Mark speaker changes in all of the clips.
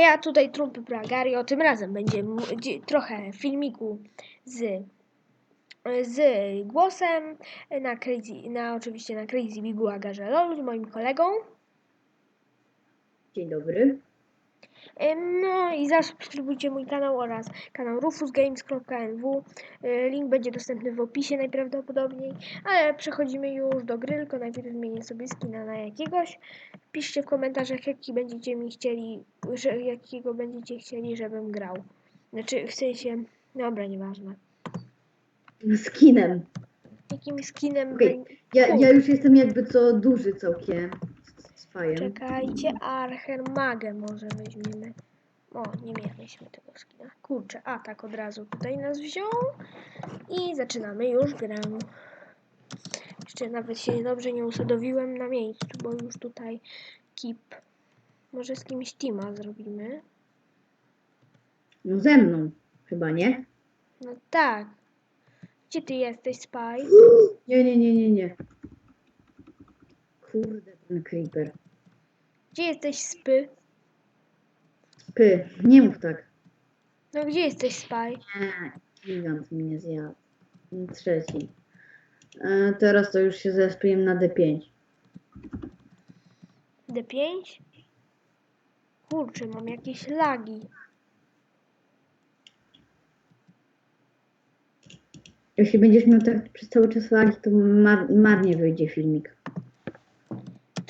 Speaker 1: Ja tutaj Trumpy Bragario. Tym razem będzie trochę filmiku z, z głosem na Crazy, na oczywiście na Crazy Bigu z moim kolegą.
Speaker 2: Dzień dobry.
Speaker 1: Ym, No i zasubskrybujcie mój kanał oraz kanał rufusgames.nw. Y, Link będzie dostępny w opisie najprawdopodobniej, ale przechodzimy już do gry, tylko najpierw zmienię sobie skina na jakiegoś. Piszcie w komentarzach, jaki będziecie mi chcieli, że, jakiego będziecie chcieli, żebym grał. Znaczy, w sensie, dobra, nieważne.
Speaker 2: Skinem.
Speaker 1: Jakim skinem będzie...
Speaker 2: Ja, ja już jestem jakby co duży całkiem fajem.
Speaker 1: Czekajcie, Archermagę może weźmiemy. O, nie mieliśmy tego skina. Kurczę, a tak od razu tutaj nas wziął. I zaczynamy już grę. Jeszcze nawet się dobrze nie usadowiłem na miejscu, bo już tutaj kip. Może z kimś teama zrobimy.
Speaker 2: No ze mną. Chyba nie?
Speaker 1: No tak. Gdzie ty jesteś, Spy?
Speaker 2: Nie, nie, nie, nie, nie. Kurde, ten creeper.
Speaker 1: Gdzie jesteś, Spy?
Speaker 2: Py, nie mów tak.
Speaker 1: No gdzie jesteś, Spy?
Speaker 2: Nie, gigant mnie zjadł. Trzeci. E, teraz to już się zespiłem na D5.
Speaker 1: D5? Kurczę, mam jakieś lagi.
Speaker 2: Jeśli będziesz miał tak przez cały czas lagi, to mar marnie wyjdzie filmik.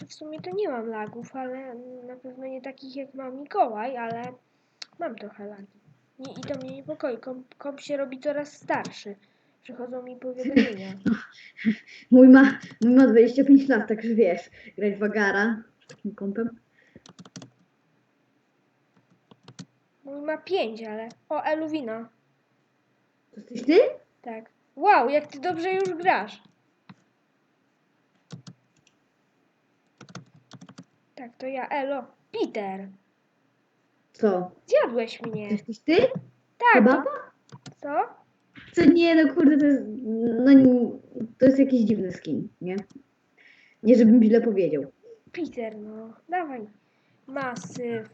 Speaker 1: To w sumie to nie mam lagów, ale na pewno nie takich jak ma Mikołaj, ale mam trochę lagi. Nie, I to mnie niepokoi. Komp, komp się robi coraz starszy. Przychodzą mi powiadomienia.
Speaker 2: Mój ma, mój ma 25 lat, także wiesz, grać w Agara z takim kompem.
Speaker 1: Mój ma 5, ale... O, Eluwina.
Speaker 2: To jesteś ty?
Speaker 1: Tak. Wow, jak ty dobrze już grasz. Tak, to ja, Elo. Peter,
Speaker 2: Co?
Speaker 1: zjadłeś
Speaker 2: To
Speaker 1: mnie.
Speaker 2: jesteś ty?
Speaker 1: Tak,
Speaker 2: Chyba?
Speaker 1: co?
Speaker 2: Co nie, no kurde, to jest, no, nie- to jest jakiś dziwny skin, nie? Nie, żebym źle powiedział.
Speaker 1: Peter, no. Dawaj. Masyw.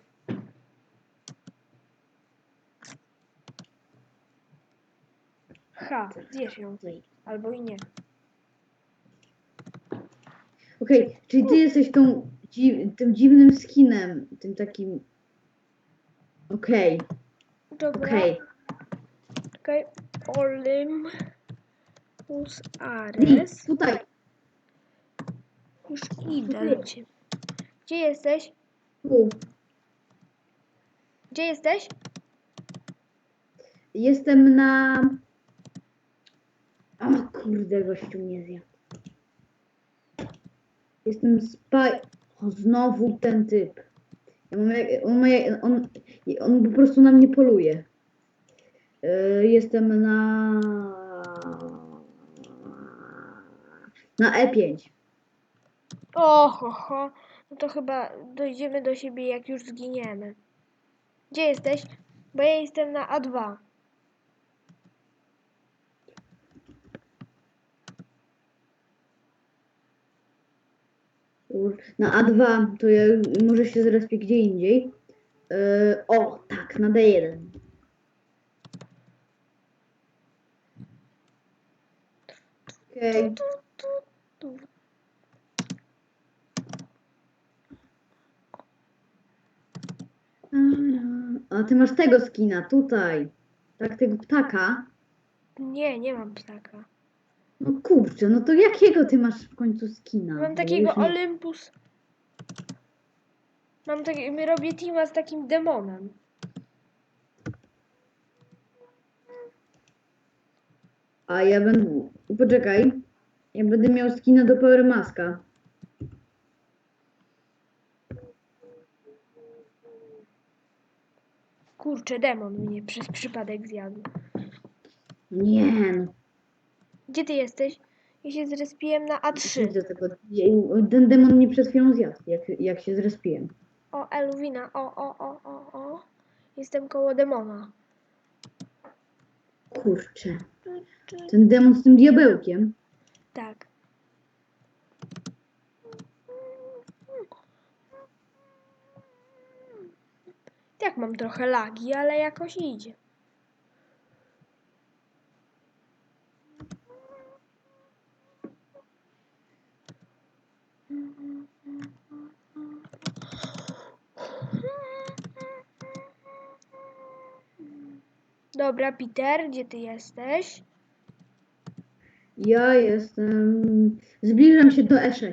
Speaker 1: Ha, zjesz ją. Albo i nie.
Speaker 2: Okej, czyli ty jesteś tą, dzi, tym dziwnym skinem, tym takim... Okej,
Speaker 1: Dobra.
Speaker 2: okej.
Speaker 1: Czekaj. Olympus Ares.
Speaker 2: Tutaj,
Speaker 1: Już idę do ciebie. Gdzie jesteś?
Speaker 2: tu.
Speaker 1: Gdzie jesteś?
Speaker 2: Jestem na... O kurde, gościu mnie zjadł. Jestem spy... O, znowu ten typ. On, jak- on, on po prostu na mnie poluje. Yy, Jestem na... Na E E5.
Speaker 1: O, ho, ho. No to chyba dojdziemy do siebie, jak już zginiemy. Gdzie jesteś? Bo ja jestem na A2.
Speaker 2: Kur- Na A2 to ja może się zrespię gdzie indziej. Yy, o, tak, na D1. Okej.
Speaker 1: Tu.
Speaker 2: A ty masz tego skina tutaj. Tak, tego ptaka.
Speaker 1: Nie, nie mam ptaka.
Speaker 2: No kurczę, no to jakiego ty masz w końcu skina?
Speaker 1: Mam
Speaker 2: Bo
Speaker 1: takiego
Speaker 2: już nie-
Speaker 1: Olympus. Mam taki, my robię teama z takim demonem.
Speaker 2: A ja będę. Poczekaj. Ja będę miał skina do Power Maska.
Speaker 1: Kurczę, demon mnie przez przypadek zjadł.
Speaker 2: Nie, no.
Speaker 1: Gdzie ty jesteś? Ja się zrespiłem na A3.
Speaker 2: Widzę tego. Ten demon mnie przed chwilą zjadł, jak, jak się zrespiłem.
Speaker 1: O, Eluwina. O, o, o, o, o. Jestem koło demona.
Speaker 2: Kurczę. Ten demon z tym diabełkiem.
Speaker 1: Tak. Tak mam trochę lagi, ale jakoś idzie. Dobra, Peter, gdzie ty jesteś?
Speaker 2: Ja jestem... Zbliżam się do E E6.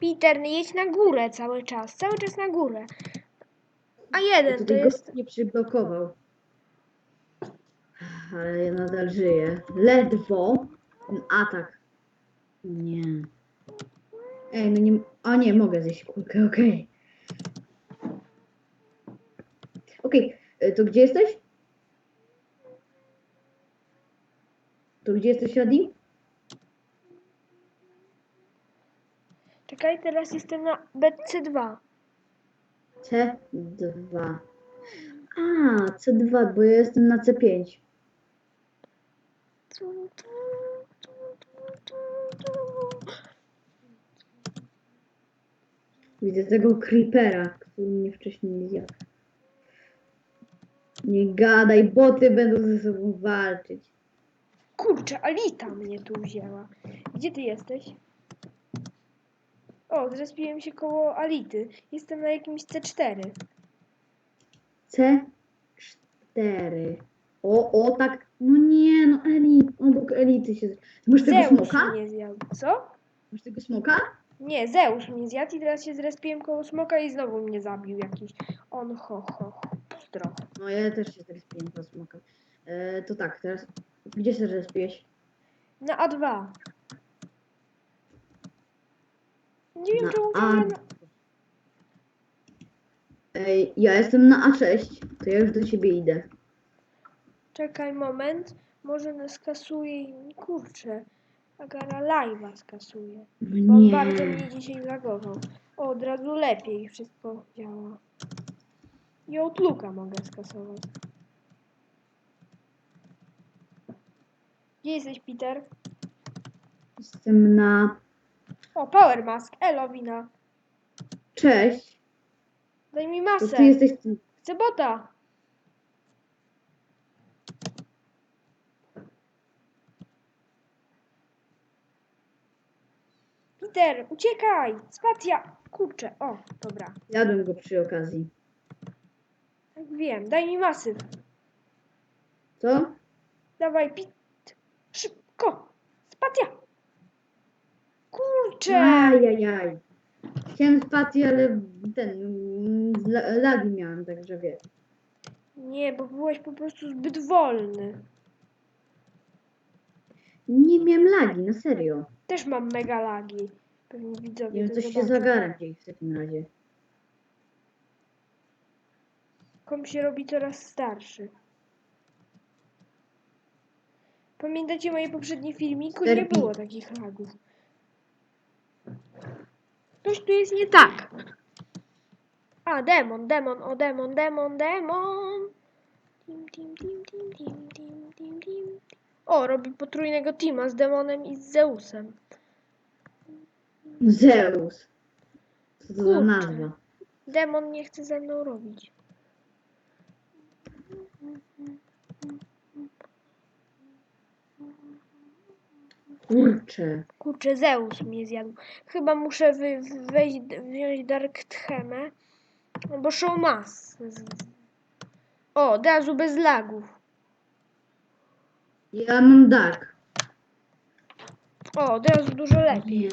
Speaker 1: Peter, jedź na górę cały czas, cały czas na górę. A jeden to
Speaker 2: Tutaj
Speaker 1: jest...
Speaker 2: gość nie przyblokował. Ale ja nadal żyję. Ledwo. Ten atak. Nie. Ej, no nie... A nie, mogę zjeść kulkę, okej. Okej, y, to gdzie jesteś? To gdzie jesteś, Adi?
Speaker 1: Czekaj, teraz jestem na BC2.
Speaker 2: C2. A, C2, bo ja jestem na C5. Widzę tego creepera, który mnie wcześniej nie zjadł. Nie gadaj, boty będą ze sobą walczyć.
Speaker 1: Kurczę, Alita mnie tu wzięła. Gdzie ty jesteś? O, zrespiłem się koło Ality. Jestem na jakimś C4.
Speaker 2: C4. O, o, tak. No nie, no elit, obok elity się. Masz tego
Speaker 1: Zeus
Speaker 2: smoka?
Speaker 1: mnie zjadł. Co?
Speaker 2: Masz tego smoka?
Speaker 1: Nie, Zeus mnie zjadł i teraz się zrespiłem koło smoka i znowu mnie zabił jakiś. On ho ho ho.
Speaker 2: No ja też się zrespiłem na smoka. E, to tak, teraz. Gdzie się zrespiłeś?
Speaker 1: Na A2. Nie wiem,
Speaker 2: Na
Speaker 1: czemu
Speaker 2: A. Ej, ja jestem na A6, to ja już do ciebie idę.
Speaker 1: Czekaj moment. Może nas skasuje i... Kurczę. Agara live'a skasuje. Bo on bardzo mnie dzisiaj zagował. O, od razu lepiej wszystko działa. I Outlooka mogę skasować. Gdzie jesteś, Peter?
Speaker 2: Jestem na.
Speaker 1: O, Power Mask. Elo, wina.
Speaker 2: Cześć.
Speaker 1: Daj mi
Speaker 2: To
Speaker 1: masę.
Speaker 2: ty jesteś.
Speaker 1: Chcę bota. Peter, uciekaj! Spacja! Kurczę, o, dobra.
Speaker 2: Jadłem go przy okazji.
Speaker 1: Tak wiem, daj mi masyw.
Speaker 2: Co?
Speaker 1: Dawaj, pit. Szybko! Spacja! Kurczę!
Speaker 2: Ajajaj. Chciałem spację, ale ten. mm, la- Lagi miałem, także wiesz.
Speaker 1: Nie, bo byłeś po prostu zbyt wolny.
Speaker 2: Nie miałem lagi, na serio.
Speaker 1: Też mam mega lagi. Pewnie widzowie
Speaker 2: Nie wiem,
Speaker 1: to
Speaker 2: coś się
Speaker 1: zobaczą.
Speaker 2: zagara gdzieś w takim razie.
Speaker 1: Kom się robi coraz starszy. Pamiętacie moje poprzednie filmiki? Nie było takich lagów. Coś tu jest nie tak. A, demon, demon, o demon, demon, demon. Tim, tim, tim, tim, tim, tim, tim, tim. O, robi potrójnego teama z demonem i z Zeusem.
Speaker 2: Zeus. Co to za
Speaker 1: Kurczę.
Speaker 2: nazwa?
Speaker 1: Demon nie chce ze mną robić.
Speaker 2: Kurczę.
Speaker 1: Kurczę, Zeus mnie zjadł. Chyba muszę wy, wejść, wziąć Dark Tchemę. No bo show mas. O, od razu bez lagów.
Speaker 2: Ja mam dark.
Speaker 1: O, od razu dużo lepiej.
Speaker 2: Nie.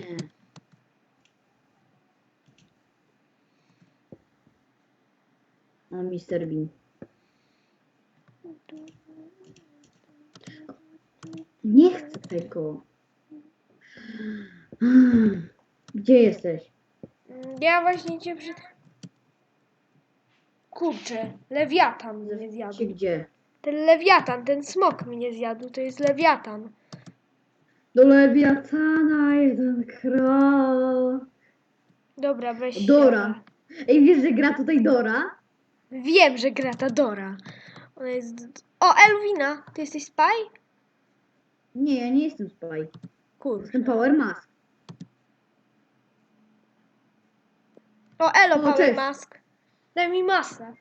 Speaker 2: O, Mr. Bean. Nie chcę tego. Hmm. Gdzie jesteś?
Speaker 1: Ja właśnie cię przed... Kurczę, lewiatan mnie zjadł.
Speaker 2: Gdzie, gdzie?
Speaker 1: Ten lewiatan, ten smok mnie zjadł, to jest lewiatan.
Speaker 2: Do lewiatana jeden krok.
Speaker 1: Dobra, weź
Speaker 2: Dora. Ej, wiesz, że gra tutaj Dora?
Speaker 1: Wiem, że gra ta Dora. Ona jest... O, Elwina, ty jesteś spy?
Speaker 2: Nie, ja nie jestem spy.
Speaker 1: Kurczę.
Speaker 2: Jestem Power Mask.
Speaker 1: O, Elo,
Speaker 2: O,
Speaker 1: Power
Speaker 2: cześć.
Speaker 1: Mask. Daj mi masę.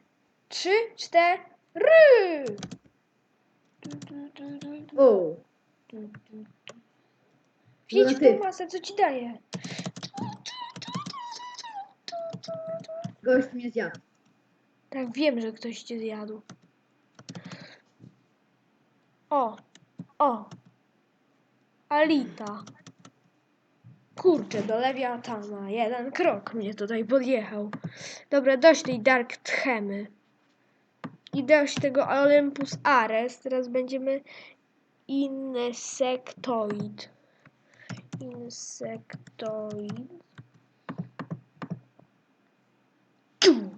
Speaker 1: Trzy, cztery.
Speaker 2: O,
Speaker 1: Wjedź w tą
Speaker 2: ty.
Speaker 1: masę, co ci daje.
Speaker 2: gość mnie zjadł.
Speaker 1: Tak, wiem, że ktoś cię zjadł. O, o. Alita. Kurczę, do lewiatana. Jeden krok mnie tutaj podjechał. Dobra, dość tej Dark Tchemy. I dość tego Olympus Ares. Teraz będziemy Insectoid. Insectoid. Tu.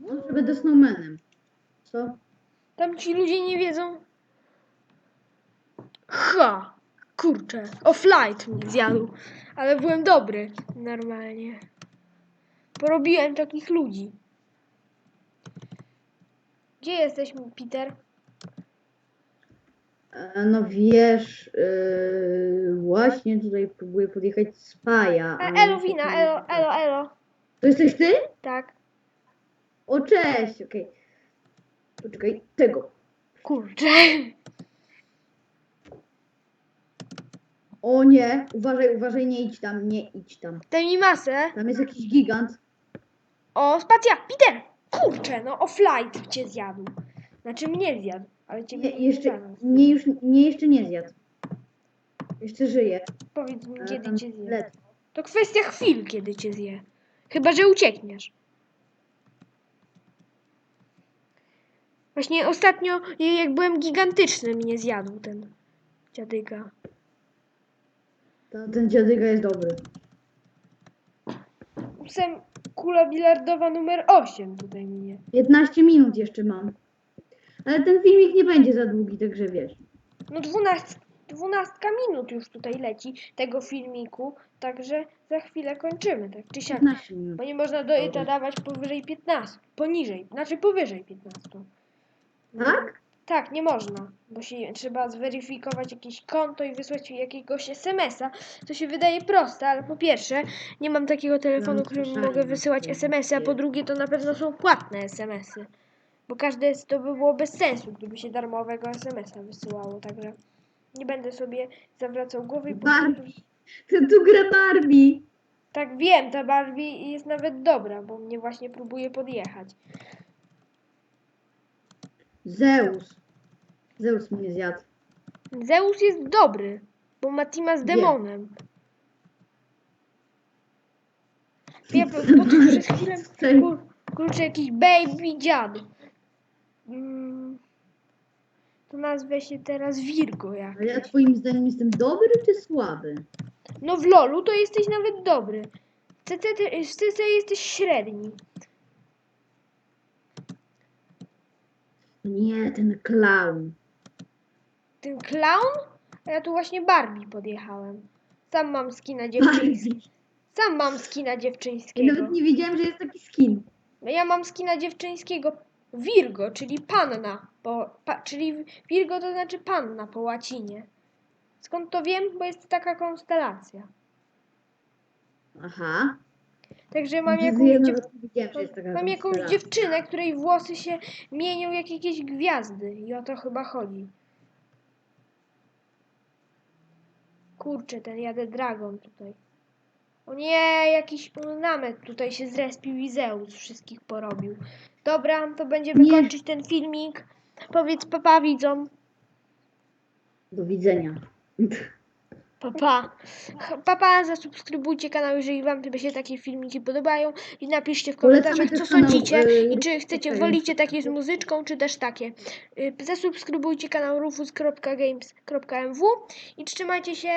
Speaker 2: Może będę snowmanem. Co?
Speaker 1: Tam ci ludzie nie wiedzą. Ha! Kurczę, off-light mnie zjadł. Ale byłem dobry, normalnie. Porobiłem takich ludzi. Gdzie jesteś, Peter?
Speaker 2: E, No wiesz, yy, właśnie tutaj próbuję podjechać z Paja.
Speaker 1: E,
Speaker 2: ale
Speaker 1: elo, wina, elo, elo, elo.
Speaker 2: To jesteś ty?
Speaker 1: Tak,
Speaker 2: O, cześć, okej. Poczekaj, tego.
Speaker 1: kurczę.
Speaker 2: O nie, uważaj, uważaj, nie idź tam, nie idź tam.
Speaker 1: Daj mi masę.
Speaker 2: Tam jest jakiś gigant.
Speaker 1: O, spacja, Peter! Kurczę, no off-light cię zjadł. Znaczy mnie zjadł, ale ciebie
Speaker 2: Nie,
Speaker 1: nie
Speaker 2: jeszcze,
Speaker 1: zjadł.
Speaker 2: nie, już, nie, jeszcze nie zjadł. Jeszcze żyje.
Speaker 1: Powiedz mi,
Speaker 2: ale
Speaker 1: kiedy
Speaker 2: tam
Speaker 1: cię zje.
Speaker 2: ledwo.
Speaker 1: To kwestia chwil, kiedy cię zje. Chyba, że uciekniesz. Właśnie ostatnio, jak byłem gigantyczny, mnie zjadł ten dziadyga.
Speaker 2: To, ten dziadyga jest dobry.
Speaker 1: Ósem, kula bilardowa numer 8 tutaj mnie.
Speaker 2: 15 minut jeszcze mam. Ale ten filmik nie będzie za długi, także wiesz.
Speaker 1: No 12, 12 minut już tutaj leci tego filmiku, także za chwilę kończymy, tak czy siak.
Speaker 2: 15 minut.
Speaker 1: Bo nie można do
Speaker 2: Dobra.
Speaker 1: dawać powyżej 15, poniżej, znaczy powyżej 15.
Speaker 2: Tak?
Speaker 1: Tak, nie można, bo się trzeba zweryfikować jakieś konto i wysłać jakiegoś SMS-a, co się wydaje proste, ale po pierwsze, nie mam takiego telefonu,
Speaker 2: No,
Speaker 1: którym mogę wysyłać
Speaker 2: że
Speaker 1: SMS-y, a po drugie to na pewno są płatne SMS-y. Bo każde to by było bez sensu, gdyby się darmowego SMS-a wysyłało, także nie będę sobie zawracał głowy
Speaker 2: Barbie. To tu gra Barbie.
Speaker 1: Tak wiem, ta Barbie jest nawet dobra, bo mnie właśnie próbuje podjechać.
Speaker 2: Zeus. Zeus mnie zjadł.
Speaker 1: Zeus jest dobry, bo ma teama z
Speaker 2: Wiem.
Speaker 1: demonem. Ja po, po tu przez chwilę kur, kurczę jakiś baby dziad. Mm, to nazwę się teraz Virgo jak.
Speaker 2: A ja twoim zdaniem jestem dobry czy słaby?
Speaker 1: No w LoLu to jesteś nawet dobry. W CC, ty- w CC jesteś średni.
Speaker 2: Nie, ten clown.
Speaker 1: Ten clown? A ja tu właśnie Barbie podjechałem. Sam mam skina dziewczyńskiego. Sam mam skina
Speaker 2: Ja
Speaker 1: dziewczyńskiego.
Speaker 2: nawet nie wiedziałem, że jest taki skin.
Speaker 1: Ja mam skina dziewczyńskiego Virgo, czyli panna, po, pa, czyli Virgo to znaczy panna po łacinie. Skąd to wiem? Bo jest taka konstelacja.
Speaker 2: Aha.
Speaker 1: Także mam
Speaker 2: Ja
Speaker 1: jakąś, dziew...
Speaker 2: że jest taka
Speaker 1: mam jakąś
Speaker 2: konstelacja.
Speaker 1: dziewczynę, której włosy się mienią jak jakieś gwiazdy i o to chyba chodzi. Kurczę, ten jadę dragon tutaj. O nie, jakiś ornament tutaj się zrespił i Zeus wszystkich porobił. Dobra, to będziemy
Speaker 2: Nie.
Speaker 1: kończyć ten filmik. Powiedz papa widzom.
Speaker 2: Do widzenia.
Speaker 1: Papa. Papa, zasubskrybujcie kanał, jeżeli wam się takie filmiki podobają i napiszcie w
Speaker 2: Polecamy
Speaker 1: komentarzach,
Speaker 2: też
Speaker 1: co
Speaker 2: kanał,
Speaker 1: sądzicie
Speaker 2: e,
Speaker 1: i czy chcecie, wolicie takie z muzyczką, czy też takie. Y, Zasubskrybujcie kanał rufus.games.mw i trzymajcie się.